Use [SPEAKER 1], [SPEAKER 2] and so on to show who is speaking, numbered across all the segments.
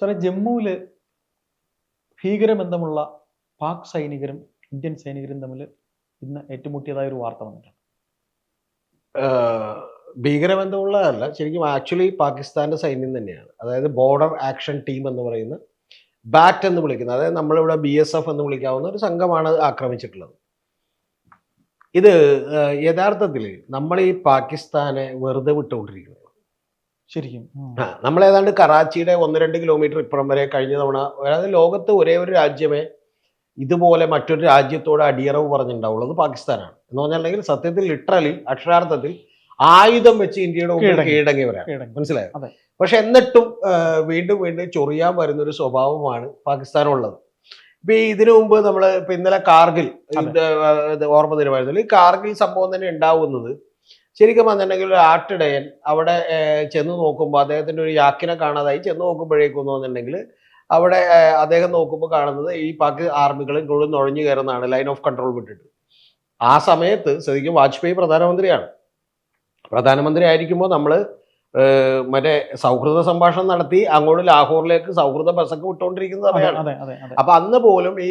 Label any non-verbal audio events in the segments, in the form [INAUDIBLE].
[SPEAKER 1] സാറേ ജമ്മുവിൽ ഭീകരബന്ധമുള്ള പാക് സൈനികരും ഇന്ത്യൻ സൈനികരും തമ്മിൽ ഇന്ന് ഏറ്റുമുട്ടിയതായ ഒരു വാർത്ത വന്നിട്ടുണ്ട്.
[SPEAKER 2] ഭീകരബന്ധമുള്ളതല്ല ശരിക്കും ആക്ച്വലി പാകിസ്ഥാന്റെ സൈന്യം തന്നെയാണ്. അതായത് ബോർഡർ ആക്ഷൻ ടീം എന്ന് പറയുന്ന ബാറ്റ് എന്ന് വിളിക്കുന്നത് അതായത് നമ്മളിവിടെ ബി എസ് എഫ് എന്ന് വിളിക്കാവുന്ന ഒരു സംഘമാണ് ആക്രമിച്ചിട്ടുള്ളത്. ഇത് യഥാർത്ഥത്തിൽ നമ്മൾ ഈ പാകിസ്ഥാനെ വെറുതെ വിട്ടുകൊണ്ടിരിക്കുന്നത്.
[SPEAKER 1] ശരിക്കും.
[SPEAKER 2] ആ. നമ്മൾ ഏതാണ്ട് കറാച്ചിയുടെ ഒന്ന് രണ്ട് കിലോമീറ്റർ ഇപ്പുറം വരെ കഴിഞ്ഞ തവണ അതായത് ലോകത്ത് ഒരേ ഒരു രാജ്യമേ ഇതുപോലെ മറ്റൊരു രാജ്യത്തോട് അടിയറവ് പറഞ്ഞിട്ടുണ്ടാവുള്ളത് പാകിസ്ഥാനാണ്. എന്ന് പറഞ്ഞിട്ടുണ്ടെങ്കിൽ സത്യത്തിൽ ലിറ്ററലി അക്ഷരാർത്ഥത്തിൽ ആയുധം വെച്ച് ഇന്ത്യയുടെ മുമ്പിൽ
[SPEAKER 1] കീഴടങ്ങി.
[SPEAKER 2] കീഴടങ്ങിയവരാണ്.
[SPEAKER 1] മനസ്സിലായത്
[SPEAKER 2] മനസ്സിലായോ? പക്ഷെ എന്നിട്ടും വീണ്ടും വീണ്ടും ചൊറിയാൻ വരുന്ന ഒരു സ്വഭാവമാണ് പാകിസ്ഥാനുള്ളത്. ഇപ്പൊ ഈ ഇതിനു മുമ്പ് നമ്മൾ ഇപ്പൊ ഇന്നലെ കാർഗിൽ ഓർമ്മ തരുമായിരുന്നു. ഈ കാർഗിൽ സംഭവം തന്നെ ഉണ്ടാവുന്നത് ശരിക്കും പറഞ്ഞിട്ടുണ്ടെങ്കിൽ ഒരു ആട്ടിടയൻ അവിടെ ചെന്ന് നോക്കുമ്പോൾ അദ്ദേഹത്തിന്റെ ഒരു യാക്കിനെ കാണാതായി ചെന്ന് നോക്കുമ്പോഴേക്കും തോന്നുന്നുണ്ടെങ്കിൽ അവിടെ അദ്ദേഹം നോക്കുമ്പോൾ കാണുന്നത് ഈ പാക് ആർമികളും കൂടുതൽ നുഴഞ്ഞു കയറുന്നതാണ് ലൈൻ ഓഫ് കൺട്രോൾ വിട്ടിട്ട്. ആ സമയത്ത് ശരിക്കും വാജ്പേയി പ്രധാനമന്ത്രിയാണ്. പ്രധാനമന്ത്രി ആയിരിക്കുമ്പോൾ നമ്മൾ മറ്റേ സൗഹൃദ സംഭാഷണം നടത്തി അങ്ങോട്ട് ലാഹോറിലേക്ക് സൗഹൃദ ബസ്സൊക്കെ വിട്ടുകൊണ്ടിരിക്കുന്ന സമയമാണ്. അപ്പൊ അന്ന് പോലും ഈ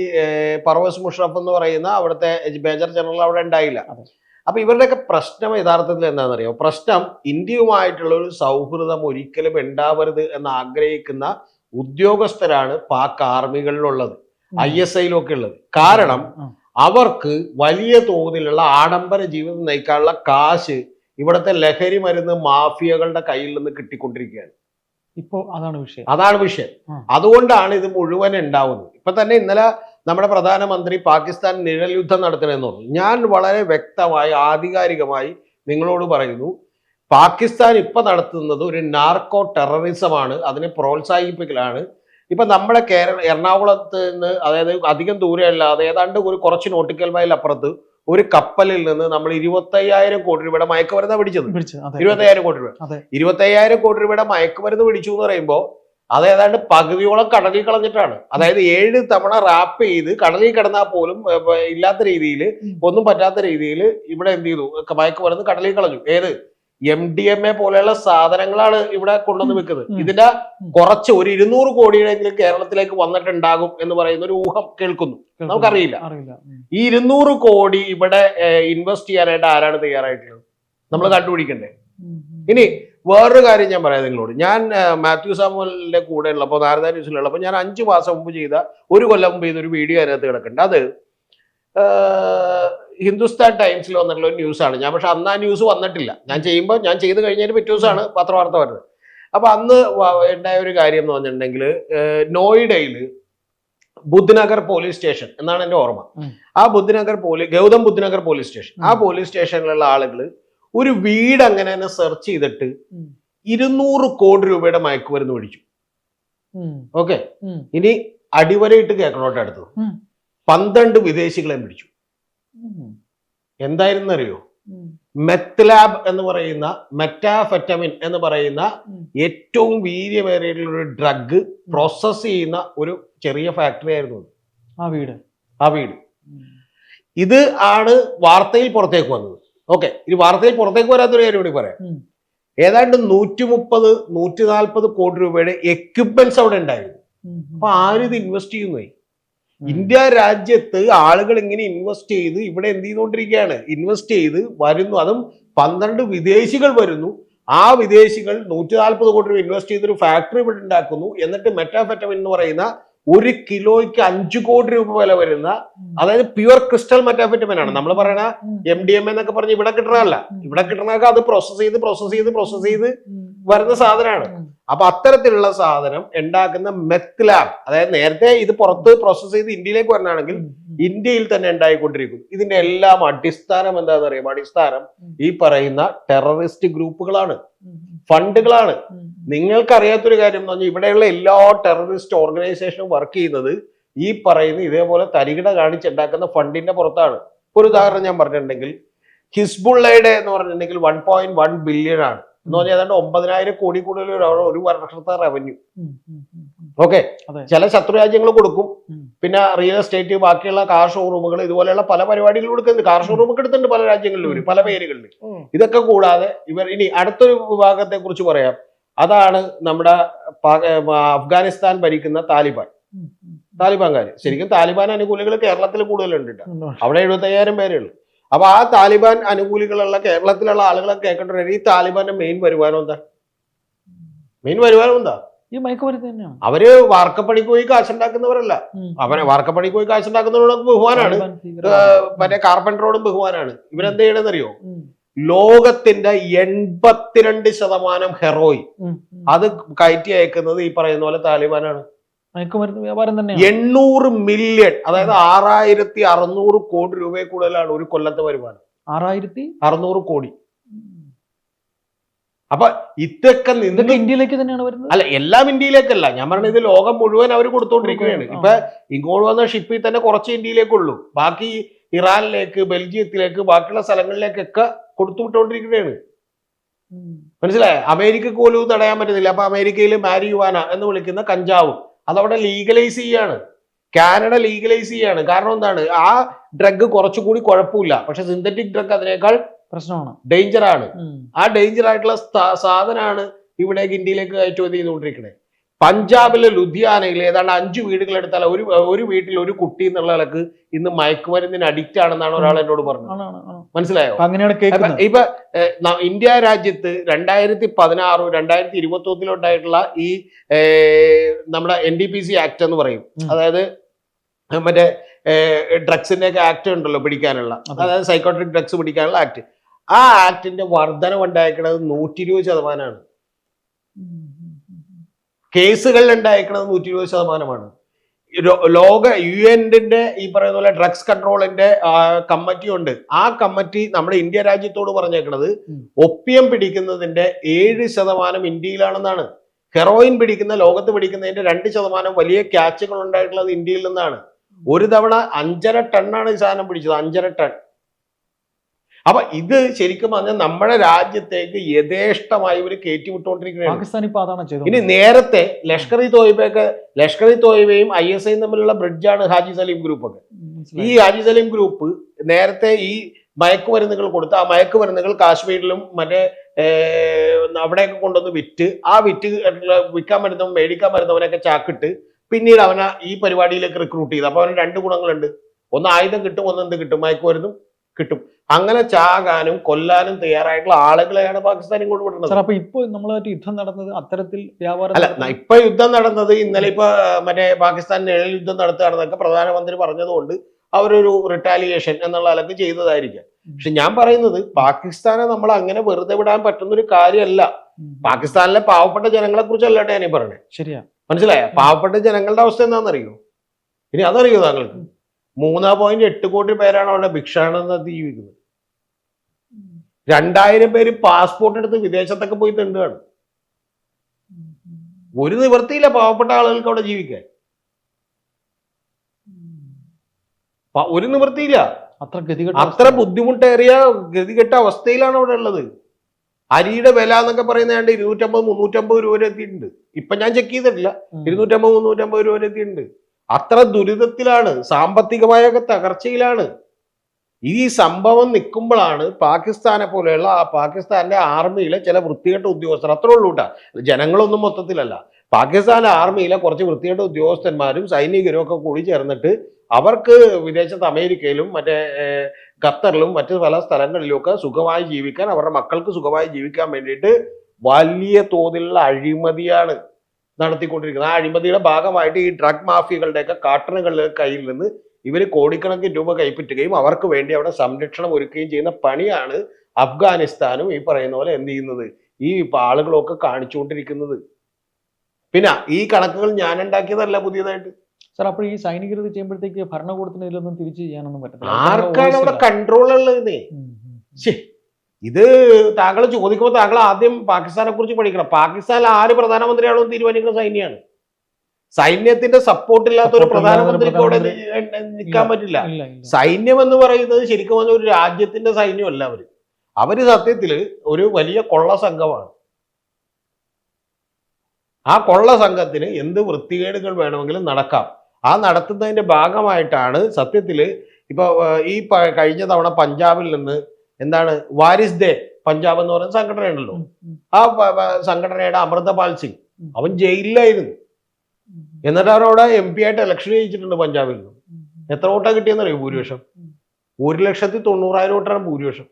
[SPEAKER 2] പർവസ് മുഷറഫ് എന്ന് പറയുന്ന അവിടുത്തെ മേജർ ജനറൽ അവിടെ ഉണ്ടായില്ല. അപ്പൊ ഇവരുടെയൊക്കെ പ്രശ്നം യഥാർത്ഥത്തിൽ എന്താണെന്നറിയോ? പ്രശ്നം ഇന്ത്യയുമായിട്ടുള്ള ഒരു സൗഹൃദം ഒരിക്കലും ഉണ്ടാവരുത് എന്ന് ആഗ്രഹിക്കുന്ന ഉദ്യോഗസ്ഥരാണ് പാക് ആർമികളിലുള്ളത്. ഐ എസ് ഐയിലൊക്കെ ഉള്ളത് കാരണം അവർക്ക് വലിയ തോതിലുള്ള ആഡംബര ജീവിതം നയിക്കാനുള്ള കാശ് ഇവിടുത്തെ ലഹരി മരുന്ന് മാഫിയകളുടെ കയ്യിൽ നിന്ന് കിട്ടിക്കൊണ്ടിരിക്കുകയാണ്.
[SPEAKER 1] ഇപ്പോ അതാണ് വിഷയം.
[SPEAKER 2] അതാണ് വിഷയം. അതുകൊണ്ടാണ് ഇത് മുഴുവൻ ഉണ്ടാവുന്നത്. ഇപ്പൊ തന്നെ ഇന്നലെ നമ്മുടെ പ്രധാനമന്ത്രി പാകിസ്ഥാൻ നിഴൽ യുദ്ധം നടത്തണമെന്ന് പറഞ്ഞു. ഞാൻ വളരെ വ്യക്തമായി ആധികാരികമായി നിങ്ങളോട് പറയുന്നു പാകിസ്ഥാൻ ഇപ്പൊ നടത്തുന്നത് ഒരു നാർക്കോ ടെററിസമാണ് അതിനെ പ്രോത്സാഹിപ്പിക്കലാണ്. ഇപ്പൊ നമ്മുടെ കേരള എറണാകുളത്ത് നിന്ന് അതായത് അധികം ദൂരമല്ലാതെ ഏതാണ്ട് ഒരു കുറച്ച് നോട്ടിക്കൽ മൈൽ അപ്പുറത്ത് ഒരു കപ്പലിൽ നിന്ന് നമ്മൾ ഇരുപത്തയ്യായിരം കോടി രൂപയുടെ മയക്കുമരുന്നാണ് പിടിച്ചത്. ഇരുപത്തയ്യായിരം കോടി രൂപ. ഇരുപത്തയ്യായിരം കോടി രൂപയുടെ മയക്കുമരുന്ന് പിടിച്ചു എന്ന് പറയുമ്പോൾ അത് ഏതാണ്ട് പകുതിയോളം കടലിൽ കളഞ്ഞിട്ടാണ്. അതായത് ഏഴ് തവണ റാപ്പ് ചെയ്ത് കടലിൽ കിടന്നാൽ പോലും ഇല്ലാത്ത രീതിയിൽ ഒന്നും പറ്റാത്ത രീതിയിൽ ഇവിടെ എന്ത് ചെയ്തു? മയക്കുമരുന്ന് കടലിൽ കളഞ്ഞു. ഏത്? എം ഡി എം എ പോലെയുള്ള സാധനങ്ങളാണ് ഇവിടെ കൊണ്ടുവന്ന് വെക്കുന്നത്. ഇതിന്റെ കുറച്ച് ഒരു ഇരുന്നൂറ് കോടിയെങ്കിലും കേരളത്തിലേക്ക് വന്നിട്ടുണ്ടാകും എന്ന് പറയുന്ന ഒരു ഊഹം കേൾക്കുന്നു. നമുക്കറിയില്ല. ഈ ഇരുന്നൂറ് കോടി ഇവിടെ ഇൻവെസ്റ്റ് ചെയ്യാനായിട്ട് ആരാണ് തയ്യാറായിട്ടുള്ളത്? നമ്മൾ കണ്ടുപിടിക്കണ്ടേ. ഇനി വേറൊരു കാര്യം ഞാൻ പറയാം നിങ്ങളോട്. ഞാൻ മാത്യു സാമുവലിന്റെ കൂടെ ഉള്ളപ്പോൾ നാരദ ന്യൂസിലുള്ളപ്പോൾ ഞാൻ അഞ്ച് മാസം മുമ്പ് ചെയ്ത ഒരു കൊല്ലം മുമ്പ് ചെയ്ത ഒരു വീഡിയോ അതിനകത്ത് കിടക്കുന്നുണ്ട്. അത് ഹിന്ദുസ്ഥാൻ ടൈംസിൽ വന്നിട്ടുള്ള ഒരു ന്യൂസാണ്. ഞാൻ പക്ഷെ അന്ന് ആ ന്യൂസ് വന്നിട്ടില്ല. ഞാൻ ചെയ്യുമ്പോൾ ഞാൻ ചെയ്ത് കഴിഞ്ഞതിന് പിറ്റേ ദിവസമാണ് പത്രവാർത്ത വരുന്നത്. അപ്പൊ അന്ന് ഉണ്ടായ ഒരു കാര്യം എന്ന് പറഞ്ഞിട്ടുണ്ടെങ്കിൽ നോയിഡയിൽ ബുദ്ധനഗർ പോലീസ് സ്റ്റേഷൻ എന്നാണ് എന്റെ ഓർമ്മ. ആ Buddh Nagar police Gautam Buddh Nagar police station. ആ പോലീസ് സ്റ്റേഷനിലുള്ള ആളുകൾ ഒരു വീട് അങ്ങനെ തന്നെ സെർച്ച് ചെയ്തിട്ട്. ഇരുന്നൂറ് കോടി രൂപയുടെ മയക്കുമരുന്ന്
[SPEAKER 1] മേടിച്ചു.
[SPEAKER 2] ഓക്കെ ഇനി അടിവരയിട്ട് കേൾക്കണോട്ടെ അടുത്തത്. പന്ത്രണ്ട് വിദേശികളെ പിടിച്ചു. എന്തായിരുന്നു അറിയോ. മെത്ലാബ് എന്ന് പറയുന്ന മെറ്റാഫെറ്റമിൻ എന്ന് പറയുന്ന ഏറ്റവും വീര്യമേറിയിട്ടുള്ള ഒരു ഡ്രഗ് പ്രോസസ് ചെയ്യുന്ന ഒരു ചെറിയ ഫാക്ടറി ആയിരുന്നു
[SPEAKER 1] ആ വീട്.
[SPEAKER 2] ആ വീട്. ഇത് ആണ് വാർത്തയിൽ പുറത്തേക്ക് വന്നത്. ഓക്കെ ഇനി വാർത്തയിൽ പുറത്തേക്ക് വരാത്തൊരു കാര്യം കൂടി പറയാം. ഏതാണ്ട് നൂറ്റി മുപ്പത് നൂറ്റി നാൽപ്പത് കോടി രൂപയുടെ എക്യുപ്മെന്റ്സ് അവിടെ ഉണ്ടായിരുന്നു. അപ്പൊ ആരും ഇത് ഇൻവെസ്റ്റ് ചെയ്യുന്നേ? ഇന്ത്യ രാജ്യത്ത് ആളുകൾ ഇങ്ങനെ ഇൻവെസ്റ്റ് ചെയ്ത് ഇവിടെ എന്ത് ചെയ്തുകൊണ്ടിരിക്കുകയാണ്? ഇൻവെസ്റ്റ് ചെയ്ത് വരുന്നു. അതും പന്ത്രണ്ട് വിദേശികൾ വരുന്നു. ആ വിദേശികൾ നൂറ്റി നാൽപ്പത് കോടി രൂപ ഇൻവെസ്റ്റ് ചെയ്തൊരു ഫാക്ടറി ഇവിടെ ഉണ്ടാക്കുന്നു. എന്നിട്ട് മെറ്റാഫെറ്റമിൻ എന്ന് പറയുന്ന ഒരു കിലോയ്ക്ക് അഞ്ചു കോടി രൂപ വില വരുന്ന അതായത് പ്യുവർ ക്രിസ്റ്റൽ മെറ്റാഫെറ്റമിൻ ആണ്. നമ്മൾ പറയണ. എം ഡി എം എന്നൊക്കെ പറഞ്ഞ് ഇവിടെ കിട്ടണല്ല ഇവിടെ കിട്ടണതൊക്കെ അത് പ്രോസസ് ചെയ്ത് പ്രോസസ് ചെയ്ത് പ്രോസസ് ചെയ്ത് വരുന്ന സാധനമാണ്. അപ്പൊ അത്തരത്തിലുള്ള സാധനം ഉണ്ടാക്കുന്ന മെത്ത് ലാബ് അതായത് നേരത്തെ ഇത് പുറത്ത് പ്രോസസ് ചെയ്ത് ഇന്ത്യയിലേക്ക് വരണാണെങ്കിൽ.
[SPEAKER 1] ഉം.
[SPEAKER 2] ഇന്ത്യയിൽ തന്നെ ഉണ്ടായിക്കൊണ്ടിരിക്കും. ഇതിന്റെ എല്ലാം അടിസ്ഥാനം എന്താണെന്ന് അറിയാം അടിസ്ഥാനം ഈ പറയുന്ന ടെററിസ്റ്റ് ഗ്രൂപ്പുകളാണ് ഫണ്ടുകളാണ്. നിങ്ങൾക്കറിയാത്തൊരു കാര്യം എന്ന് പറഞ്ഞാൽ ഇവിടെയുള്ള എല്ലാ ടെററിസ്റ്റ് ഓർഗനൈസേഷനും വർക്ക് ചെയ്യുന്നത് ഈ പറയുന്ന ഇതേപോലെ തരികിട കാണിച്ചുണ്ടാക്കുന്ന ഫണ്ടിന്റെ പുറത്താണ്. ഒരു ഉദാഹരണം ഞാൻ പറഞ്ഞിട്ടുണ്ടെങ്കിൽ ഹിസ്ബുള്ളയുടെ എന്ന് പറഞ്ഞിട്ടുണ്ടെങ്കിൽ വൺ പോയിന്റ് വൺ ബില്യൺ ആണ്. എന്ന് പറഞ്ഞാൽ ഏതാണ്ട് ഒമ്പതിനായിരം കോടി കൂടുതൽ ഒരു- വർഷത്തെ റവന്യൂ. ഓക്കെ ചില ശത്രു രാജ്യങ്ങൾ കൊടുക്കും പിന്നെ റിയൽ എസ്റ്റേറ്റ് ബാക്കിയുള്ള കാർ ഷോറൂമുകൾ ഇതുപോലെയുള്ള പല പരിപാടികൾ കൊടുക്കുന്നുണ്ട്. കാർ ഷോറൂമൊക്കെ എടുത്തിട്ടുണ്ട് പല രാജ്യങ്ങളിലും പല പേരുകളിൽ. ഇതൊക്കെ കൂടാതെ ഇവർ ഇനി അടുത്തൊരു വിഭാഗത്തെ കുറിച്ച് പറയാം. അതാണ് നമ്മുടെ അഫ്ഗാനിസ്ഥാൻ ഭരിക്കുന്ന താലിബാൻ. താലിബാൻകാർ ശരിക്കും താലിബാൻ അനുകൂലികൾ കേരളത്തിൽ കൂടുതലുണ്ട്? അവിടെ എഴുപത്തയ്യായിരം പേരേ ഉള്ളൂ. അപ്പൊ ആ താലിബാൻ അനുകൂലികളുള്ള കേരളത്തിലുള്ള ആളുകളെ കേൾക്കേണ്ട ഈ താലിബാന്റെ മെയിൻ വരുമാനം എന്താ? മെയിൻ വരുമാനം എന്താ?
[SPEAKER 1] ഈ മയക്കുമരുന്ന് തന്നെയാണ്.
[SPEAKER 2] അവർ വാർക്കപ്പണിക്ക് പോയി കാശുണ്ടാക്കുന്നവരല്ല. അവരെ വാർക്കപ്പണിക്ക് പോയി കാശുണ്ടാക്കുന്നവരോടൊക്കെ ബഹുമാനാണ്. മറ്റേ കാർപ്പന്ററോടും ബഹുമാനാണ്. ഇവരെന്ത് ചെയ്യണമെന്നറിയോ ലോകത്തിന്റെ എൺപത്തിരണ്ട് ശതമാനം ഹെറോയിൻ. അത് കയറ്റി അയക്കുന്നത് ഈ പറയുന്ന പോലെ താലിബാനാണ്.
[SPEAKER 1] മയക്കുമരുന്ന് വ്യാപാരം തന്നെ
[SPEAKER 2] എണ്ണൂറ് മില്യൺ അതായത് ആറായിരത്തി അറുന്നൂറ് കോടി രൂപയെ കൂടുതലാണ് ഒരു കൊല്ലത്തെ വരുമാനം.
[SPEAKER 1] ആറായിരത്തി?
[SPEAKER 2] അറുന്നൂറ് കോടി. അപ്പൊ ഇതൊക്കെ നിന്ന്
[SPEAKER 1] ഇന്ത്യയിലേക്ക് തന്നെയാണ് വരുന്നത്?
[SPEAKER 2] അല്ല എല്ലാം ഇന്ത്യയിലേക്കല്ല. ഞാൻ പറഞ്ഞത് ഇത് ലോകം മുഴുവൻ അവർ കൊടുത്തോണ്ടിരിക്കുകയാണ്. ഇപ്പൊ ഇങ്ങോട്ട് വന്ന ഷിപ്പിൽ തന്നെ കുറച്ച് ഇന്ത്യയിലേക്കുള്ളൂ. ബാക്കി ഇറാനിലേക്ക് ബെൽജിയത്തിലേക്ക് ബാക്കിയുള്ള സ്ഥലങ്ങളിലേക്കൊക്കെ കൊടുത്തു മനസ്സിലായ? അമേരിക്കക്ക് പോലും തടയാൻ പറ്റുന്നില്ല. അപ്പൊ അമേരിക്കയിൽ മാരിയുവാന എന്ന് വിളിക്കുന്ന കഞ്ചാവ് അതവിടെ ലീഗലൈസ് ചെയ്യാണ്. കാനഡ ലീഗലൈസ് ചെയ്യാണ്. കാരണം എന്താണ്? ആ ഡ്രഗ് കുറച്ചുകൂടി കുഴപ്പമില്ല. പക്ഷെ സിന്തറ്റിക് ഡ്രഗ് അതിനേക്കാൾ
[SPEAKER 1] പ്രശ്നമാണ്.
[SPEAKER 2] ഡേഞ്ചറാണ് ആണ്. ആ ഡേഞ്ചർ ആയിട്ടുള്ള സാധനമാണ് ഇവിടേക്ക് ഇന്ത്യയിലേക്ക് കയറ്റുമതി ചെയ്തുകൊണ്ടിരിക്കുന്നത് പഞ്ചാബിലെ ലുധിയാനയിൽ ഏതാണ്ട് അഞ്ച് വീടുകൾ എടുത്താൽ ഒരു ഒരു വീട്ടിൽ ഒരു കുട്ടി എന്നുള്ള നിലയ്ക്ക് ഇന്ന് മയക്കുമരുന്നിന് അഡിക്റ്റ് ആണെന്നാണ് ഒരാൾ എന്നോട് പറഞ്ഞത്. മനസ്സിലായോ?
[SPEAKER 1] അങ്ങനെയാണ്
[SPEAKER 2] ഇപ്പൊ ഇന്ത്യ രാജ്യത്ത് രണ്ടായിരത്തി പതിനാറ് രണ്ടായിരത്തി ഇരുപത്തി ഒന്നിലുണ്ടായിട്ടുള്ള ഈ നമ്മുടെ N D P C act എന്ന് പറയും. അതായത് മറ്റേ ഡ്രഗ്സിന്റെ ഒക്കെ ആക്ട് ഉണ്ടല്ലോ പിടിക്കാനുള്ള.
[SPEAKER 1] അതെ.
[SPEAKER 2] അതായത് സൈക്കോട്രിക് ഡ്രഗ്സ് പിടിക്കാനുള്ള ആക്ട് ആ ആക്ടിന്റെ വർധനം ഉണ്ടായിരിക്കുന്നത് നൂറ്റി ഇരുപത് ശതമാനമാണ്. കേസുകളിൽ ഉണ്ടായിരിക്കുന്നത് നൂറ്റി ഇരുപത് ശതമാനമാണ് ലോക യു എന്റെ ഈ പറയുന്ന പോലെ ഡ്രഗ്സ് കൺട്രോളിന്റെ കമ്മിറ്റി ഉണ്ട്. ആ കമ്മിറ്റി നമ്മുടെ ഇന്ത്യ രാജ്യത്തോട്
[SPEAKER 1] പറഞ്ഞേക്കുന്നത്
[SPEAKER 2] ഒപ്പിയം പിടിക്കുന്നതിന്റെ ഏഴ് ശതമാനം ഇന്ത്യയിലാണെന്നാണ്. ഹെറോയിൻ പിടിക്കുന്ന ലോകത്ത് പിടിക്കുന്നതിന്റെ രണ്ട് ശതമാനം വലിയ ക്യാച്ചുകൾ ഉണ്ടായിട്ടുള്ളത് ഇന്ത്യയിൽ നിന്നാണ്. ഒരു തവണ അഞ്ചര ടണ്ണാണ് ഈ സാധനം പിടിച്ചത് അഞ്ചര ടൺ. അപ്പൊ ഇത് ശരിക്കും പറഞ്ഞാൽ നമ്മുടെ രാജ്യത്തേക്ക് യഥേഷ്ടമായി ഇവർ കയറ്റിവിട്ടുകൊണ്ടിരിക്കുകയാണ്
[SPEAKER 1] പാകിസ്ഥാൻ ഇപ്പൊ അതാണ് ചെയ്തത്?
[SPEAKER 2] ഇനി നേരത്തെ ലഷ്കർ ഇ തോയ്ബയൊക്കെ ലഷ്കർ ഇ തോയ്ബയും ഐ എസ് ഐയും തമ്മിലുള്ള ബ്രിഡ്ജാണ് ഹാജി സലീം ഗ്രൂപ്പ് ഒക്കെ ഈ ഹാജി സലീം ഗ്രൂപ്പ് നേരത്തെ ഈ മയക്കുമരുന്നുകൾ കൊടുത്ത് ആ മയക്കുമരുന്നുകൾ കാശ്മീരിലും മറ്റേ അവിടെയൊക്കെ കൊണ്ടുവന്ന് വിറ്റ് ആ വിറ്റ് വിൽക്കാൻ വരുന്നവൻ മേടിക്കാൻ വരുന്നവനൊക്കെ ചാക്കിട്ട് പിന്നീട് അവനെ ഈ പരിപാടിയിലേക്ക് റിക്രൂട്ട് ചെയ്ത്. അപ്പൊ അവന് രണ്ട് ഗുണങ്ങളുണ്ട്. ഒന്ന് ആയുധം കിട്ടും ഒന്ന് എന്ത് കിട്ടും? മയക്കുമരുന്നും കിട്ടും. അങ്ങനെ ചാകാനും കൊല്ലാനും തയ്യാറായിട്ടുള്ള ആളുകളെയാണ് പാകിസ്ഥാൻ ഇങ്ങോട്ട് വിടുന്നത്.
[SPEAKER 1] സാർ അപ്പൊ ഇപ്പൊ നമ്മളായിട്ട് യുദ്ധം നടന്നത് അത്തരത്തിൽ വ്യാപാരം
[SPEAKER 2] അല്ല ഇപ്പൊ യുദ്ധം നടന്നത് ഇന്നലെ ഇപ്പൊ മറ്റേ പാകിസ്ഥാൻ നിഴൽ യുദ്ധം നടത്തുകയാണെന്നൊക്കെ പ്രധാനമന്ത്രി പറഞ്ഞതുകൊണ്ട് അവരൊരു റിട്ടാലിയേഷൻ എന്നുള്ള അലക്ക് ചെയ്തതായിരിക്കാം. പക്ഷെ ഞാൻ പറയുന്നത് പാകിസ്ഥാനെ നമ്മൾ അങ്ങനെ വെറുതെ വിടാൻ പറ്റുന്ന ഒരു കാര്യമല്ല പാകിസ്ഥാനിലെ പാവപ്പെട്ട ജനങ്ങളെ കുറിച്ചല്ല ഞാനീ പറഞ്ഞത്?
[SPEAKER 1] ശരിയാ.
[SPEAKER 2] മനസ്സിലായ? പാവപ്പെട്ട ജനങ്ങളുടെ അവസ്ഥ എന്താണെന്നറിയോ? ഇനി അതറിയോ താങ്കൾക്ക്? മൂന്നാ പോയിന്റ് എട്ട് കോടി പേരാണ് അവിടെ ഭിക്ഷാണെന്ന് ജീവിക്കുന്നത് രണ്ടായിരം പേര് പാസ്പോർട്ട് എടുത്ത് വിദേശത്തൊക്കെ പോയി തെണ്ടുകയാണ് ഒരു നിവൃത്തിയില്ല പാവപ്പെട്ട ആളുകൾക്ക് അവിടെ ജീവിക്കാൻ. ഒരു നിവൃത്തിയില്ല.
[SPEAKER 1] അത്ര ഗതികെട്ട
[SPEAKER 2] അത്ര ബുദ്ധിമുട്ടേറിയ ഗതികെട്ട അവസ്ഥയിലാണ് അവിടെ ഉള്ളത്. അരിയുടെ വില എന്നൊക്കെ പറയുന്ന ഏണ്ട് ഇരുന്നൂറ്റമ്പത് മുന്നൂറ്റമ്പത് രൂപ വരെ എത്തിയിട്ടുണ്ട്. ഇപ്പൊ ഞാൻ ചെക്ക് ചെയ്തിട്ടില്ല. ഇരുന്നൂറ്റമ്പത് മുന്നൂറ്റമ്പത് രൂപ വരെ എത്തിയിട്ടുണ്ട്. അത്ര ദുരിതത്തിലാണ് സാമ്പത്തികമായ തകർച്ചയിലാണ്. ഈ സംഭവം നിൽക്കുമ്പോഴാണ് പാകിസ്ഥാനെ പോലെയുള്ള ആ പാകിസ്ഥാന്റെ ആർമിയിലെ ചില വൃത്തികെട്ട ഉദ്യോഗസ്ഥർ അത്രേ ഉള്ളൂ കേട്ടാ. ജനങ്ങളൊന്നും മൊത്തത്തിലല്ല. പാകിസ്ഥാൻ ആർമിയിലെ കുറച്ച് വൃത്തികെട്ട ഉദ്യോഗസ്ഥന്മാരും സൈനികരും ഒക്കെ കൂടി ചേർന്നിട്ട് അവർക്ക് വിദേശത്ത് അമേരിക്കയിലും മറ്റേ ഖത്തറിലും മറ്റു പല സ്ഥലങ്ങളിലും ഒക്കെ സുഖമായി ജീവിക്കാൻ അവരുടെ മക്കൾക്ക് സുഖമായി ജീവിക്കാൻ വേണ്ടിയിട്ട് വലിയ തോതിലുള്ള അഴിമതിയാണ്. നടത്തിക്കൊണ്ടിരിക്കുന്നത്. ആ അഴിമതിയുടെ ഭാഗമായിട്ട് ഈ ഡ്രഗ് മാഫിയകളുടെയൊക്കെ കാട്ടണകളുടെ കയ്യിൽ നിന്ന് ഇവർ കോടിക്കണക്കിന് രൂപ കൈപ്പറ്റുകയും അവർക്ക് വേണ്ടി അവിടെ സംരക്ഷണം ഒരുക്കുകയും ചെയ്യുന്ന പണിയാണ് അഫ്ഗാനിസ്ഥാനും ഈ പറയുന്ന പോലെ എന്ത് ചെയ്യുന്നത്? ഈ ആളുകളൊക്കെ കാണിച്ചുകൊണ്ടിരിക്കുന്നത്. പിന്നെ ഈ കണക്കുകൾ ഞാൻ ഉണ്ടാക്കിയതല്ല പുതിയതായിട്ട്.
[SPEAKER 1] സാർ അപ്പോൾ ഈ സൈനികർ ഇത് ചെയ്യുമ്പോഴത്തേക്ക് ഭരണകൂടത്തിന് ഇതിലൊന്നും തിരിച്ചു ചെയ്യാനൊന്നും പറ്റില്ല
[SPEAKER 2] ആർക്കാണ് അവിടെ. കൺട്രോൾ ഉള്ളതെന്നേ ഇത് താങ്കൾ ചോദിക്കുമ്പോൾ താങ്കൾ ആദ്യം പാകിസ്ഥാനെ കുറിച്ച് പഠിക്കണം. പാകിസ്ഥാനിൽ ആര് പ്രധാനമന്ത്രിയാണോ തീരുമാനിക്കുന്ന സൈന്യമാണ് സൈന്യത്തിന്റെ സപ്പോർട്ട് ഇല്ലാത്ത ഒരു
[SPEAKER 1] പ്രധാനമന്ത്രി
[SPEAKER 2] പ്രധാനമന്ത്രിക്ക് അവിടെ നിൽക്കാൻ പറ്റില്ല. സൈന്യം എന്ന് പറയുന്നത് ശരിക്കും പറഞ്ഞ ഒരു രാജ്യത്തിന്റെ സൈന്യമല്ല അവർ. അവർ സത്യത്തിൽ ഒരു വലിയ കൊള്ള സംഘമാണ്. ആ കൊള്ള സംഘത്തിന് എന്ത് വൃത്തികേടുകൾ വേണമെങ്കിലും നടക്കാം. ആ നടത്തുന്നതിന്റെ ഭാഗമായിട്ടാണ് സത്യത്തിൽ ഇപ്പൊ ഈ കഴിഞ്ഞ തവണ പഞ്ചാബിൽ നിന്ന് എന്താണ്? വാരിസ് ദേ പഞ്ചാബ് എന്ന് പറയുന്ന സംഘടന ഉണ്ടല്ലോ. ആ സംഘടനയുടെ അമൃതപാൽ സിംഗ്. അവൻ ജയിലിലായിരുന്നു. എന്നിട്ട് അവരവിടെ എം പി ആയിട്ട് ഇലക്ഷൻ ജയിച്ചിട്ടുണ്ട് പഞ്ചാബിൽ നിന്ന്. എത്ര വോട്ടാ കിട്ടിയെന്നറിയോ ഭൂരിപക്ഷം. ഒരു ലക്ഷത്തി തൊണ്ണൂറായിരം വോട്ടാണ് ഭൂരിപക്ഷം.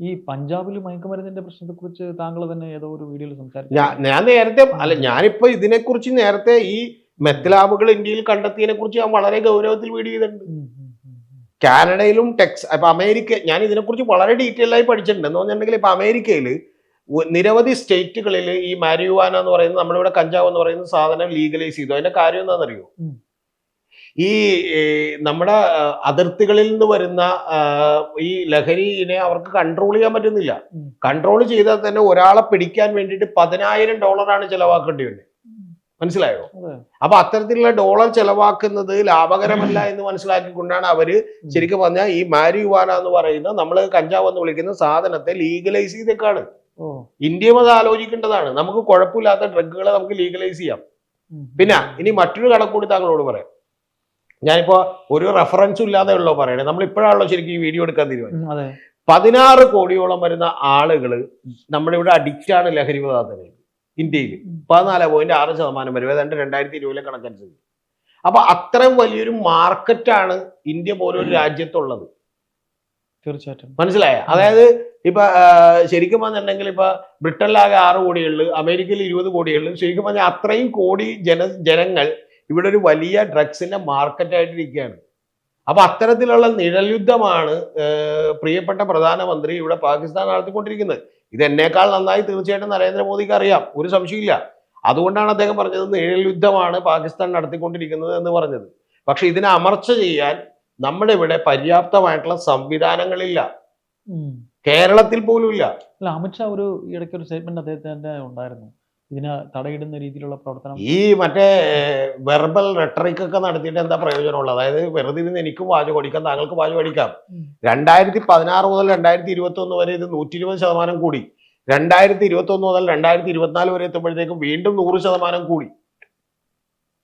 [SPEAKER 1] ഈ പഞ്ചാബിൽ മയക്കുമരുന്നിന്റെ പ്രശ്നത്തെ കുറിച്ച് താങ്കൾ തന്നെ ഏതോ ഒരു വീഡിയോയിൽ സംസാരിച്ചു.
[SPEAKER 2] ഞാൻ നേരത്തെ അല്ല ഞാനിപ്പോ ഇതിനെക്കുറിച്ച് നേരത്തെ ഈ മെത്തലാബുകൾ ഇന്ത്യയിൽ കണ്ടെത്തിയതിനെ കുറിച്ച് ഞാൻ വളരെ ഗൗരവത്തിൽ വീഡിയോ ചെയ്തിട്ടുണ്ട്. കാനഡയിലും ടെക്സ് അപ്പൊ അമേരിക്ക ഞാൻ ഇതിനെക്കുറിച്ച് വളരെ ഡീറ്റെയിൽ ആയി പഠിച്ചിട്ടുണ്ട്. എന്ന് പറഞ്ഞിട്ടുണ്ടെങ്കിൽ ഇപ്പൊ അമേരിക്കയിൽ നിരവധി സ്റ്റേറ്റുകളിൽ ഈ മാരിയുവാന എന്ന് പറയുന്നത് നമ്മളിവിടെ കഞ്ചാവ് എന്ന് പറയുന്ന സാധനം ലീഗലൈസ് ചെയ്തു. അതിന്റെ കാര്യം എന്താണെന്നറിയോ? ഈ നമ്മുടെ അതിർത്തികളിൽ നിന്ന് വരുന്ന ഈ ലഹരിനെ അവർക്ക് കൺട്രോൾ ചെയ്യാൻ പറ്റുന്നില്ല. കൺട്രോൾ ചെയ്താൽ തന്നെ ഒരാളെ പിടിക്കാൻ വേണ്ടിയിട്ട് പതിനായിരം ഡോളറാണ് ചെലവാക്കേണ്ടി വരുന്നത് മനസ്സിലായോ? അപ്പൊ അത്തരത്തിലുള്ള ഡോളർ ചെലവാക്കുന്നത് ലാഭകരമല്ല [CLEARS THROAT] എന്ന് മനസ്സിലാക്കിക്കൊണ്ടാണ് അവർ ശരിക്കും പറഞ്ഞാൽ ഈ മാരിയുവാന എന്ന് പറയുന്ന നമ്മൾ കഞ്ചാവ് എന്ന് വിളിക്കുന്ന സാധനത്തെ ലീഗലൈസ് ചെയ്തേക്കാണ്. ഇന്ത്യയും അത് ആലോചിക്കേണ്ടതാണ്. നമുക്ക് കുഴപ്പമില്ലാത്ത ഡ്രഗുകളെ നമുക്ക് ലീഗലൈസ് ചെയ്യാം. പിന്നെ ഇനി മറ്റൊരു കണക്കൂടി താങ്കളോട് പറയാം. ഞാനിപ്പോ ഒരു റെഫറൻസും ഇല്ലാതെ ഉള്ളോ പറയണേ? നമ്മൾ ഇപ്പോഴാണല്ലോ ശരിക്കും ഈ വീഡിയോ എടുക്കാൻ തീരുമാനം പതിനാറ് കോടിയോളം വരുന്ന ആളുകൾ നമ്മുടെ ഇവിടെ അഡിക്റ്റ് ആണ് ലഹരി പദാർത്ഥങ്ങൾ ഇന്ത്യയിൽ. പതിനാല് പോയിന്റ് ആറ് ശതമാനം വരും. ഏതാണ്ട് രണ്ടായിരത്തി ഇരുപതിലെ കണക്കനുസരിച്ച് അപ്പൊ അത്രയും വലിയൊരു മാർക്കറ്റാണ് ഇന്ത്യ പോലൊരു രാജ്യത്തുള്ളത്.
[SPEAKER 1] തീർച്ചയായിട്ടും.
[SPEAKER 2] മനസ്സിലായ? അതായത് ഇപ്പൊ ശരിക്കും പറഞ്ഞിട്ടുണ്ടെങ്കിൽ ഇപ്പൊ ബ്രിട്ടനിലാകെ ആറ് കോടിയുള്ളു അമേരിക്കയിൽ ഇരുപത് കോടിയുള്ളു. ശരിക്കും പറഞ്ഞാൽ അത്രയും കോടി ജന ജനങ്ങൾ ഇവിടെ ഒരു വലിയ ഡ്രഗ്സിന്റെ മാർക്കറ്റായിട്ടിരിക്കുകയാണ്. അപ്പൊ അത്തരത്തിലുള്ള നിഴൽ യുദ്ധമാണ് പ്രിയപ്പെട്ട പ്രധാനമന്ത്രി ഇവിടെ പാകിസ്ഥാൻ നടത്തിക്കൊണ്ടിരിക്കുന്നത്. ഇത് എന്നേക്കാൾ നന്നായി തീർച്ചയായിട്ടും നരേന്ദ്രമോദിക്ക് അറിയാം. ഒരു സംശയമില്ല അതുകൊണ്ടാണ് അദ്ദേഹം പറഞ്ഞത് നിഴൽ യുദ്ധമാണ് പാകിസ്ഥാൻ നടത്തിക്കൊണ്ടിരിക്കുന്നത് എന്ന് പറഞ്ഞത്. പക്ഷെ ഇതിനെ അമർച്ച ചെയ്യാൻ നമ്മുടെ ഇവിടെ പര്യാപ്തമായിട്ടുള്ള സംവിധാനങ്ങളില്ല. കേരളത്തിൽ പോലും ഇല്ല
[SPEAKER 1] അമിത്ഷാ ഒരു ഇടയ്ക്ക് ഒരു സ്റ്റേറ്റ്മെന്റ് അദ്ദേഹത്തിന്റെ ഉണ്ടായിരുന്നു. ഇതിനെ തടയിടുന്ന രീതിയിലുള്ള പ്രവർത്തനം
[SPEAKER 2] ഈ മറ്റേ വെർബൽ റെട്ടറിക് ഒക്കെ നടത്തിയിട്ട് എന്താ പ്രയോജനമുള്ളത്? അതായത് വെറുതെ ഇരുന്ന് എനിക്കും വാചകം അടിക്കാം താങ്കൾക്ക് വാചകം അടിക്കാം. രണ്ടായിരത്തി പതിനാറ് മുതൽ രണ്ടായിരത്തി ഇരുപത്തി ഒന്ന് വരെ ഇത് നൂറ്റി ഇരുപത് ശതമാനം കൂടി. രണ്ടായിരത്തി ഇരുപത്തി ഒന്ന് മുതൽ രണ്ടായിരത്തി ഇരുപത്തിനാല് വരെ എത്തുമ്പോഴത്തേക്കും വീണ്ടും നൂറ് ശതമാനം കൂടി.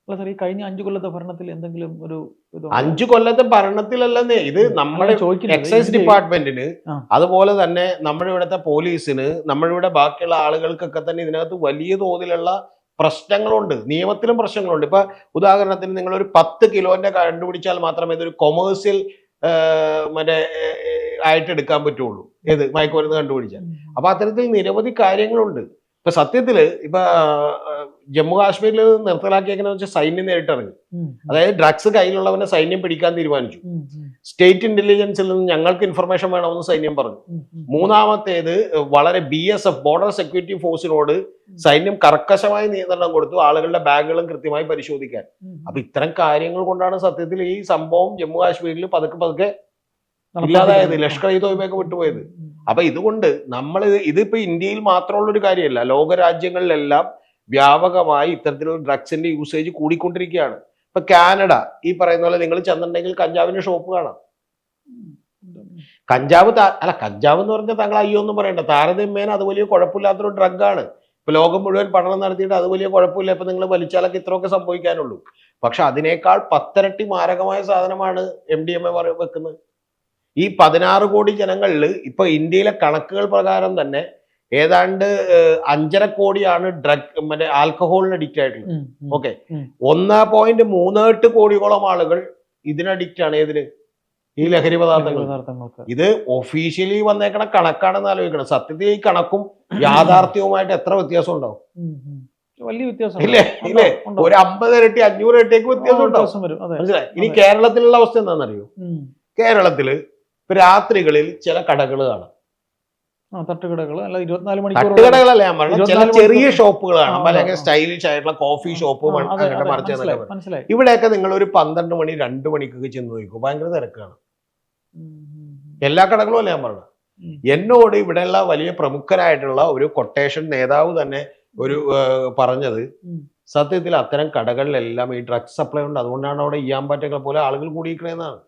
[SPEAKER 1] അല്ല സാർ ഈ കഴിഞ്ഞ അഞ്ചു കൊല്ലത്തെ ഭരണത്തിൽ എന്തെങ്കിലും ഒരു
[SPEAKER 2] അഞ്ചു കൊല്ലത്തെ ഭരണത്തിലല്ലെന്നേ. ഇത് നമ്മുടെ എക്സൈസ് ഡിപ്പാർട്ട്മെന്റിന് അതുപോലെ തന്നെ നമ്മുടെ ഇവിടുത്തെ പോലീസിന് നമ്മുടെ ഇവിടെ ബാക്കിയുള്ള ആളുകൾക്കൊക്കെ തന്നെ ഇതിനകത്ത് വലിയ തോതിലുള്ള പ്രശ്നങ്ങളുണ്ട്. നിയമത്തിലും പ്രശ്നങ്ങളുണ്ട്. ഇപ്പൊ ഉദാഹരണത്തിന് നിങ്ങൾ ഒരു പത്ത് കിലോന്റെ കണ്ടുപിടിച്ചാൽ മാത്രമേ ഇതൊരു കൊമേഴ്സ്യൽ മറ്റേ ആയിട്ട് എടുക്കാൻ പറ്റുള്ളൂ. ഏത് മയക്കുമരുന്ന് കണ്ടുപിടിച്ചാൽ. അപ്പൊ അത്തരത്തിൽ നിരവധി കാര്യങ്ങളുണ്ട്. ഇപ്പൊ സത്യത്തിൽ ഇപ്പൊ ജമ്മു കാശ്മീരിൽ നിർത്തലാക്കിയേക്കുന്ന വെച്ചാൽ സൈന്യം നേരിട്ടിറങ്ങി അതായത് ഡ്രഗ്സ് കയ്യിലുള്ളവനെ സൈന്യം പിടിക്കാൻ തീരുമാനിച്ചു. സ്റ്റേറ്റ് ഇന്റലിജൻസിൽ നിന്ന് ഞങ്ങൾക്ക് ഇൻഫർമേഷൻ വേണമെന്ന് സൈന്യം പറഞ്ഞു. മൂന്നാമത്തേത് വളരെ B S F border security ഫോഴ്സിനോട് സൈന്യം കർക്കശമായ നിയന്ത്രണം കൊടുത്തു ആളുകളുടെ ബാഗുകളും കൃത്യമായി പരിശോധിക്കാൻ. അപ്പൊ ഇത്തരം കാര്യങ്ങൾ കൊണ്ടാണ് സത്യത്തിൽ ഈ സംഭവം ജമ്മു കാശ്മീരിൽ പതുക്കെ പതുക്കെ ഇല്ലാതായത്. ലഷ്കർ ഇ തോയ്ബയൊക്കെ വിട്ടുപോയത്. അപ്പൊ ഇതുകൊണ്ട് നമ്മൾ ഇതിപ്പോ ഇന്ത്യയിൽ മാത്രമുള്ള ഒരു കാര്യമല്ല ലോകരാജ്യങ്ങളിലെല്ലാം വ്യാപകമായി ഇത്തരത്തിലുള്ള ഡ്രഗ്സിന്റെ യൂസേജ് കൂടിക്കൊണ്ടിരിക്കുകയാണ്. ഇപ്പൊ കാനഡ ഈ പറയുന്ന പോലെ നിങ്ങൾ ചെന്നിട്ടുണ്ടെങ്കിൽ കഞ്ചാവിന്റെ ഷോപ്പ് കാണാം. കഞ്ചാവ് അല്ല കഞ്ചാവ് എന്ന് പറഞ്ഞാൽ താങ്കൾ അയ്യോ ഒന്നും പറയണ്ട. താരതമ്യേന അത് വലിയ കുഴപ്പമില്ലാത്തൊരു ഡ്രഗാണ് ഇപ്പൊ ലോകം മുഴുവൻ പഠനം നടത്തിയിട്ട് അത് വലിയ കുഴപ്പമില്ല. ഇപ്പൊ നിങ്ങൾ വലിച്ചാലൊക്കെ ഇത്രയൊക്കെ സംഭവിക്കാനുള്ളൂ. പക്ഷെ അതിനേക്കാൾ പത്തരട്ടി മാരകമായ സാധനമാണ് എം ഡി എം എ വെക്കുന്നത്. ഈ പതിനാറ് കോടി ജനങ്ങളിൽ ഇപ്പൊ ഇന്ത്യയിലെ കണക്കുകൾ പ്രകാരം തന്നെ ഏതാണ്ട് അഞ്ചര കോടിയാണ് ഡ്രഗ് മറ്റേ ആൽക്കഹോളിന് അഡിക്റ്റ് ആയിട്ടുള്ളത്. ഓക്കെ. ഒന്ന് പോയിന്റ് മൂന്ന് എട്ട് കോടിയോളം ആളുകൾ ഇതിന് അഡിക്റ്റ് ആണ്. ഏതിന്? ഈ ലഹരി പദാർത്ഥങ്ങൾ ഇത് ഒഫീഷ്യലി വന്നേക്കണ കണക്കാണെന്ന് ആലോചിക്കണം. സത്യത്തിൽ ഈ കണക്കും യാഥാർത്ഥ്യവുമായിട്ട് എത്ര വ്യത്യാസം ഉണ്ടാവും.
[SPEAKER 1] വലിയ വ്യത്യാസം
[SPEAKER 2] ഇല്ലേ? ഇല്ലേ? ഒരു അമ്പത് ഇരട്ടി അഞ്ഞൂറ് ഇരട്ടിയൊക്കെ വ്യത്യാസം ഉണ്ടാവും. മനസ്സിലായി? ഇനി കേരളത്തിലുള്ള അവസ്ഥ എന്താണെന്നറിയോ. കേരളത്തിൽ ഇപ്പൊ രാത്രികളിൽ ചില കടകൾ കാണാം
[SPEAKER 1] തട്ടുകടകൾ അല്ല ഇരുപത്തിനാല് മണിക്കൂർ
[SPEAKER 2] തട്ടുകടകളല്ല ഞാൻ പറഞ്ഞത്. ചില ചെറിയ
[SPEAKER 1] ഷോപ്പുകളാണ്.
[SPEAKER 2] ഷോപ്പുകൾ കാണാം അല്ലെങ്കിൽ സ്റ്റൈലിഷ് ആയിട്ടുള്ള കോഫി ഷോപ്പ് മറിച്ച് ഇവിടെയൊക്കെ നിങ്ങൾ ഒരു പന്ത്രണ്ട് മണി രണ്ട് മണിക്കൊക്കെ ചെന്ന് നോക്കും ഭയങ്കര തിരക്കാണ്. എല്ലാ കടകളും അല്ല ഞാൻ പറഞ്ഞത്. എന്നോട് ഇവിടെയുള്ള വലിയ പ്രമുഖരായിട്ടുള്ള ഒരു കൊട്ടേഷൻ നേതാവ് തന്നെ ഒരു പറഞ്ഞത്. സത്യത്തിൽ അത്തരം കടകളിലെല്ലാം ഈ ഡ്രഗ്സ് സപ്ലൈ ഉണ്ട്. അതുകൊണ്ടാണ് അവിടെ ഇയാമ്പാറ്റകളെ പോലെ ആളുകൾ കൂടിയിരിക്കണേന്നാണ്.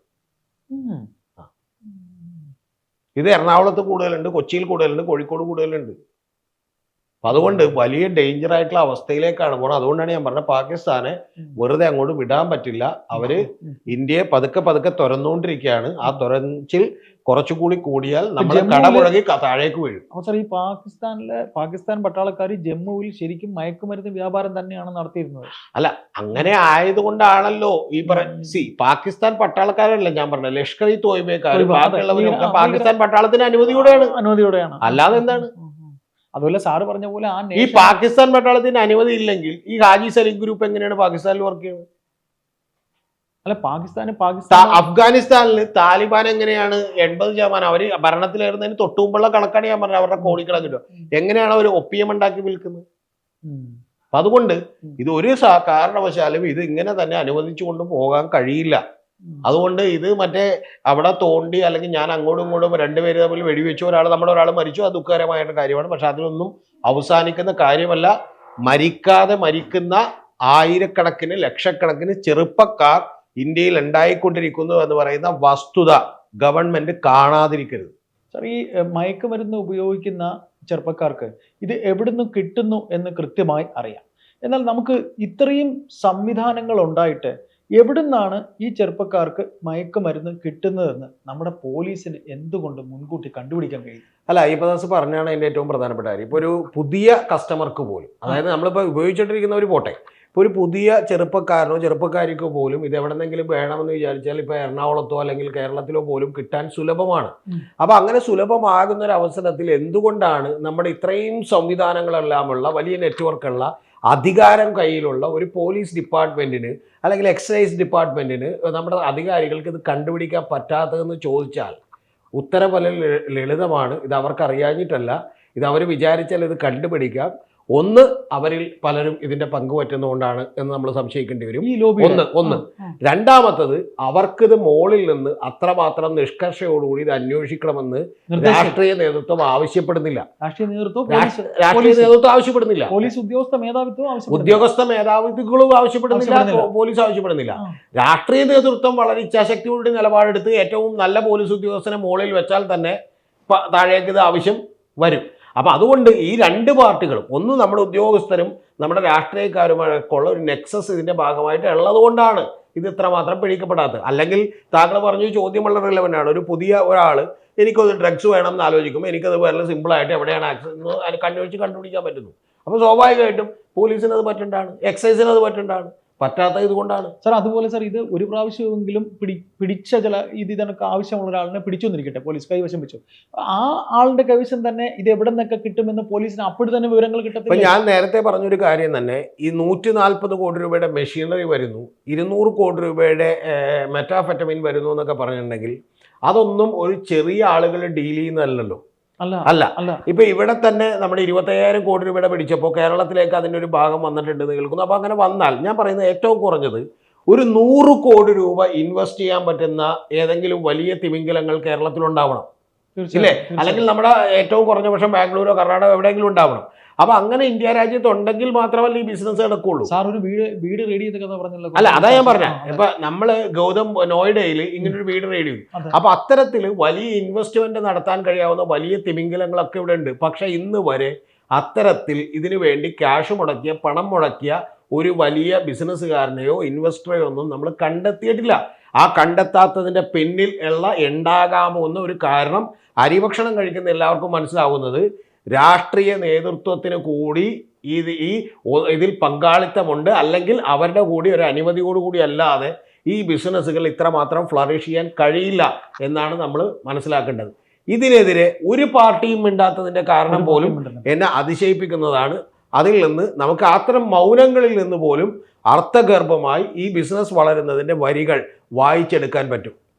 [SPEAKER 2] ഇത് എറണാകുളത്ത് കൂടുതലുണ്ട് കൊച്ചിയിൽ കൂടുതലുണ്ട് കോഴിക്കോട് കൂടുതലുണ്ട്. അപ്പൊ അതുകൊണ്ട് വലിയ ഡേഞ്ചർ ആയിട്ടുള്ള അവസ്ഥയിലേക്കാണ് പോകുന്നത് അതുകൊണ്ടാണ് ഞാൻ പറഞ്ഞത് പാകിസ്ഥാനെ വെറുതെ അങ്ങോട്ട് വിടാൻ പറ്റില്ല.
[SPEAKER 1] അവർ
[SPEAKER 2] ഇന്ത്യയെ പതുക്കെ പതുക്കെ തുറന്നുകൊണ്ടിരിക്കുകയാണ് ആ തുറച്ചിൽ കുറച്ചുകൂടി കൂടിയാൽ നമ്മൾ കടമുഴകി താഴേക്ക് വീഴും.
[SPEAKER 1] അപ്പൊ സാർ ഈ പാകിസ്ഥാനിലെ പാകിസ്ഥാൻ പട്ടാളക്കാർ ജമ്മുവിൽ ശരിക്കും മയക്കുമരുന്ന് വ്യാപാരം തന്നെയാണ് നടത്തിയിരുന്നത്.
[SPEAKER 2] അല്ല അങ്ങനെ ആയതുകൊണ്ടാണല്ലോ ഈ സി പാകിസ്ഥാൻ പട്ടാളക്കാരല്ല ഞാൻ പറഞ്ഞത്. ലഷ്കർ ഇ തോയ്ബേക്കാർ. ബാക്കിയുള്ളവരൊക്കെ
[SPEAKER 1] ഈ-
[SPEAKER 2] പാകിസ്ഥാൻ പട്ടാളത്തിന് അനുമതിയോടെയാണ്.
[SPEAKER 1] അനുമതിയോടെയാണ്.
[SPEAKER 2] അല്ലാതെ എന്താണ്?
[SPEAKER 1] അതുപോലെ സാറ് പറഞ്ഞ പോലെ ആ
[SPEAKER 2] ഈ പാകിസ്ഥാൻ പട്ടാളത്തിന് അനുമതി ഇല്ലെങ്കിൽ ഈ ഹാജി സലീം ഗ്രൂപ്പ് എങ്ങനെയാണ് പാകിസ്ഥാനിൽ വർക്ക് ചെയ്യുന്നത്?
[SPEAKER 1] അല്ല പാകിസ്ഥാന് പാകിസ്ഥാൻ
[SPEAKER 2] അഫ്ഗാനിസ്ഥാനിൽ താലിബാൻ എങ്ങനെയാണ് എൺപത് ശതമാനം അവർ ഭരണത്തിലേറുന്നതിന് തൊട്ടു മുമ്പുള്ള കണക്കാണ് ഞാൻ പറഞ്ഞത് അവരുടെ കോടിക്കണക്കിന് എങ്ങനെയാണ് അവർ ഒപ്പിയം ഉണ്ടാക്കി വിൽക്കുന്നത്? അതുകൊണ്ട്. ഇത് ഒരു കാരണവശാലും ഇത് ഇങ്ങനെ തന്നെ അനുവദിച്ചു കൊണ്ട് പോകാൻ കഴിയില്ല. അതുകൊണ്ട് ഇത് മറ്റേ അവിടെ തോണ്ടി അല്ലെങ്കിൽ ഞാൻ അങ്ങോട്ടും ഇങ്ങോട്ടും രണ്ടുപേര് തമ്മിൽ വെടിവെച്ചു ഒരാൾ നമ്മുടെ ഒരാൾ മരിച്ചു. അത് ദുഃഖകരമായിട്ട് കാര്യമാണ്. പക്ഷെ അതിലൊന്നും അവസാനിക്കുന്ന കാര്യമല്ല. മരിക്കാതെ മരിക്കുന്ന ആയിരക്കണക്കിന് ലക്ഷക്കണക്കിന് ചെറുപ്പക്കാർ ഇന്ത്യയിൽ ഉണ്ടായിക്കൊണ്ടിരിക്കുന്നു എന്ന് പറയുന്ന വസ്തുത ഗവൺമെന്റ് കാണാതിരിക്കരുത്.
[SPEAKER 1] സർ ഈ മയക്കുമരുന്ന് ഉപയോഗിക്കുന്ന ചെറുപ്പക്കാർക്ക് ഇത് എവിടുന്ന് കിട്ടുന്നു എന്ന് കൃത്യമായി അറിയാം. എന്നാൽ നമുക്ക് ഇത്രയും സംവിധാനങ്ങൾ ഉണ്ടായിട്ട് എവിടുന്നാണ് ഈ ചെറുപ്പക്കാർക്ക് മയക്കുമരുന്ന് കിട്ടുന്നതെന്ന് നമ്മുടെ പോലീസിന് എന്തുകൊണ്ട് മുൻകൂട്ടി കണ്ടുപിടിക്കാൻ കഴിയും?
[SPEAKER 2] അല്ല അയ്യപ്പദാസ് പറഞ്ഞാണ് അതിന്റെ ഏറ്റവും പ്രധാനപ്പെട്ട കാര്യം. ഇപ്പൊ ഒരു പുതിയ കസ്റ്റമർക്ക് പോലും അതായത് നമ്മളിപ്പോ ഉപയോഗിച്ചുകൊണ്ടിരിക്കുന്ന ഒരു പോട്ടെ ഇപ്പൊ ഒരു പുതിയ ചെറുപ്പക്കാരനോ ചെറുപ്പക്കാരിക്കോ പോലും ഇത് എവിടെന്നെങ്കിലും വേണമെന്ന് വിചാരിച്ചാൽ ഇപ്പൊ എറണാകുളത്തോ അല്ലെങ്കിൽ കേരളത്തിലോ പോലും കിട്ടാൻ സുലഭമാണ്.
[SPEAKER 1] അപ്പോൾ
[SPEAKER 2] അപ്പൊ അങ്ങനെ സുലഭമാകുന്ന ഒരു അവസരത്തിൽ എന്തുകൊണ്ടാണ് നമ്മുടെ ഇത്രയും സംവിധാനങ്ങളെല്ലാമുള്ള വലിയ നെറ്റ്വർക്കുള്ള അധികാരം കയ്യിലുള്ള ഒരു പോലീസ് ഡിപ്പാർട്ട്മെന്റിന് അല്ലെങ്കിൽ എക്സൈസ് ഡിപ്പാർട്ട്മെന്റിന് നമ്മുടെ അധികാരികൾക്ക് ഇത് കണ്ടുപിടിക്കാൻ പറ്റാത്തതെന്ന് ചോദിച്ചാൽ ഉത്തരം ലളിതമാണ്. ഇത് അവർക്ക് അറിയാഞ്ഞിട്ടല്ല ഇത് അവർ വിചാരിച്ചാൽ ഇത് കണ്ടുപിടിക്കാം. ഒന്ന് അവരിൽ പലരും ഇതിന്റെ പങ്ക് പറ്റുന്നതുകൊണ്ടാണ് എന്ന് നമ്മൾ സംശയിക്കേണ്ടി വരും. ഒന്ന് ഒന്ന്. രണ്ടാമത്തത് അവർക്കിത് മോളിൽ നിന്ന് അത്രമാത്രം നിഷ്കർഷയോടുകൂടി ഇത് അന്വേഷിക്കണമെന്ന് രാഷ്ട്രീയ നേതൃത്വം ആവശ്യപ്പെടുന്നില്ല.
[SPEAKER 1] രാഷ്ട്രീയ നേതൃത്വം
[SPEAKER 2] രാഷ്ട്രീയ ആവശ്യപ്പെടുന്നില്ല.
[SPEAKER 1] പോലീസ് ഉദ്യോഗസ്ഥ മേധാവിത്വം
[SPEAKER 2] ഉദ്യോഗസ്ഥ മേധാവിത്വങ്ങളും ആവശ്യപ്പെടുന്നില്ല. പോലീസ് ആവശ്യപ്പെടുന്നില്ല. രാഷ്ട്രീയ നേതൃത്വം വളരെ ഇച്ഛാശക്തിയോടെ നിലപാടെടുത്ത് ഏറ്റവും നല്ല പോലീസ് ഉദ്യോഗസ്ഥനെ മോളിൽ വെച്ചാൽ തന്നെ താഴേക്ക് ഇത് ആവശ്യം വരും. അപ്പൊ അതുകൊണ്ട് ഈ രണ്ട് പാർട്ടികളും ഒന്ന് നമ്മുടെ ഉദ്യോഗസ്ഥരും നമ്മുടെ രാഷ്ട്രീയക്കാരുമൊക്കെ ഉള്ള ഒരു നെക്സസ് ഇതിന്റെ ഭാഗമായിട്ട് ഉള്ളതുകൊണ്ടാണ് ഇത് ഇത്രമാത്രം പിടിക്കപ്പെടാത്തത്. അല്ലെങ്കിൽ താങ്കൾ പറഞ്ഞു ചോദ്യം വളരെ റിലവന്റ് ആണ്. ഒരു പുതിയ ഒരാൾ എനിക്കൊരു ഡ്രഗ്സ് വേണം എന്ന് ആലോചിക്കുമ്പോൾ എനിക്കത് വളരെ സിമ്പിളായിട്ട് എവിടെയാണ് ആക്സസ് എന്ന് കണ്ടുപിടിച്ച് കണ്ടുപിടിക്കാൻ പറ്റുന്നു. അപ്പോൾ സ്വാഭാവികമായിട്ടും പോലീസിനത് അത് പറ്റണ്ടാണ് എക്സൈസിന് അത് പറ്റണ്ടാണ് പറ്റാത്ത ഇതുകൊണ്ടാണ്
[SPEAKER 1] സാർ അതുപോലെ സാർ ഇത് ഒരു പ്രാവശ്യമെങ്കിലും പിടി പിടിച്ച ചില ഇത് ഇതിനൊക്കെ ആവശ്യമുള്ള ഒരാളിനെ പിടിച്ചു വന്നിരിക്കട്ടെ പോലീസ് കൈവശം വെച്ചു. ആ ആളുടെ കൈവശം തന്നെ ഇത് എവിടെ നിന്നൊക്കെ കിട്ടുമെന്ന് പോലീസിന് അപ്പോഴും തന്നെ വിവരങ്ങൾ
[SPEAKER 2] കിട്ടും
[SPEAKER 1] കിട്ടത്തില്ല
[SPEAKER 2] ഞാൻ നേരത്തെ പറഞ്ഞൊരു കാര്യം തന്നെ ഈ നൂറ്റി നാൽപ്പത് കോടി രൂപയുടെ മെഷീനറി വരുന്നു ഇരുന്നൂറ് കോടി രൂപയുടെ മെറ്റാഫെറ്റമിൻ വരുന്നു എന്നൊക്കെ പറഞ്ഞിട്ടുണ്ടെങ്കിൽ അതൊന്നും ഒരു ചെറിയ ആളുകൾ ഡീൽ ചെയ്യുന്നതല്ലല്ലോ.
[SPEAKER 1] അല്ല
[SPEAKER 2] അല്ല. ഇപ്പൊ ഇവിടെ തന്നെ നമ്മുടെ ഇരുപത്തയ്യായിരം കോടി രൂപയുടെ പിടിച്ചപ്പോൾ കേരളത്തിലേക്ക് അതിന്റെ ഒരു ഭാഗം വന്നിട്ടുണ്ട് എന്ന് കേൾക്കുന്നു. അപ്പോൾ അങ്ങനെ വന്നാൽ ഞാൻ പറയുന്നത് ഏറ്റവും കുറഞ്ഞത് ഒരു നൂറ് കോടി രൂപ ഇൻവെസ്റ്റ് ചെയ്യാൻ പറ്റുന്ന ഏതെങ്കിലും വലിയ തിമിംഗലങ്ങൾ കേരളത്തിലുണ്ടാവണം. ഇല്ലേ? അല്ലെങ്കിൽ നമ്മുടെ ഏറ്റവും കുറഞ്ഞ പക്ഷം ബാംഗ്ലൂരോ കർണാടക എവിടെയെങ്കിലും ഉണ്ടാവണം. അപ്പൊ അങ്ങനെ ഇന്ത്യ രാജ്യത്ത് ഉണ്ടെങ്കിൽ മാത്രമല്ല ഈ ബിസിനസ് നടക്കുള്ളൂ.
[SPEAKER 1] സാർ ഒരു വീട് വീട് റെഡി ചെയ്ത കഥ പറഞ്ഞല്ലോ.
[SPEAKER 2] അല്ല അതാ ഞാൻ പറഞ്ഞ. ഇപ്പൊ നമ്മൾ ഗൗതം നോയിഡയിൽ ഇങ്ങനെ ഒരു വീട് റെഡി ചെയ്തു. അപ്പൊ അത്തരത്തിൽ വലിയ ഇൻവെസ്റ്റ്മെന്റ് നടത്താൻ കഴിയാവുന്ന വലിയ തിമിംഗലങ്ങളൊക്കെ ഇവിടെ ഉണ്ട് പക്ഷെ ഇന്ന് വരെ അത്തരത്തിൽ ഇതിനു വേണ്ടി ക്യാഷ് മുടക്കിയ പണം മുടക്കിയ ഒരു വലിയ ബിസിനസ്സുകാരനെയോ ഇൻവെസ്റ്ററെയോ ഒന്നും നമ്മൾ കണ്ടെത്തിയിട്ടില്ല. ആ കണ്ടെത്താത്തതിന്റെ പിന്നിൽ ഉള്ള ഉണ്ടാകാമോ എന്ന ഒരു കാരണം അരിഭക്ഷണം കഴിക്കുന്ന എല്ലാവർക്കും മനസ്സിലാവുന്നത് രാഷ്ട്രീയ നേതൃത്വത്തിന് കൂടി ഇത് ഈ ഇതിൽ പങ്കാളിത്തമുണ്ട്. അല്ലെങ്കിൽ അവരുടെ കൂടി ഒരു അനുമതിയോടുകൂടി അല്ലാതെ ഈ ബിസിനസ്സുകൾ ഇത്രമാത്രം ഫ്ലറിഷ് ചെയ്യാൻ കഴിയില്ല എന്നാണ് നമ്മൾ മനസ്സിലാക്കേണ്ടത്. ഇതിനെതിരെ ഒരു പാർട്ടിയും മിണ്ടാത്തതിന്റെ കാരണം പോലും. എന്നെ അതിശയിപ്പിക്കുന്നതാണ്. അതിൽ നിന്ന് നമുക്ക് അത്തരം മൗനങ്ങളിൽ നിന്ന് പോലും അർത്ഥഗർഭമായി ഈ ബിസിനസ് വളരുന്നതിന്റെ വരികൾ വായിച്ചെടുക്കാൻ പറ്റും.